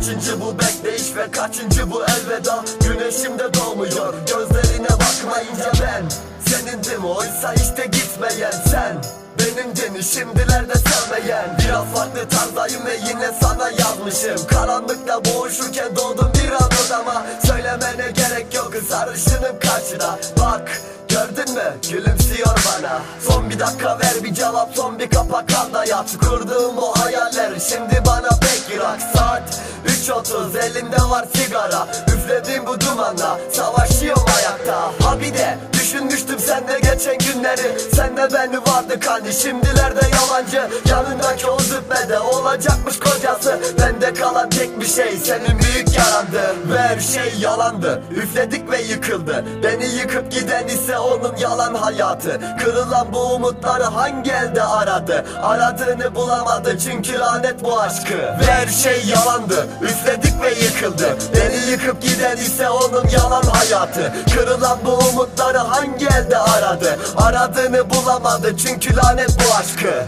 Kaçıncı bu bekleyiş ve kaçıncı bu elveda? Güneşim de doğmuyor gözlerine bakmayınca ben. Senindim oysa işte gitmeyen sen? Benimdin şimdilerde sevmeyen. Biraz farklı tarzdayım ve yine sana yazmışım. Karanlıkta boğuşurken doğdum bir an odama. Söylemene gerek yok sarışınım karşıda Bak Gördün mü? Gülümsüyor bana. Son bir dakika ver bir cevap Son bir kapak al yat. Kurduğum o hayaller Şimdi bana pek irak. Saat 3.30 elimde var sigara. Üflediğim bu dumanla Savaşıyorum ayakta Ha bir de düşünmüştüm sende geçen günleri. Sende beni vardı hani Şimdilerde yalancı. Yanındaki o züppede Olacakmış kocası. Bende kalan tek bir şey Senin büyük yarandı. Ve her şey yalandı. Üfledik ve yıkıldı. Beni yıkıp giden ise onun yalan hayatı. Kırılan bu umutları hangi elde aradı? Aradığını bulamadı çünkü lanet bu aşkı. Ve her şey yalandı. Üfledik ve yıkıldı. Beni yıkıp giden ise onun yalan hayatı. Kırılan bu umutları hangi elde aradı? Aradığını bulamadı çünkü lanet bu aşkı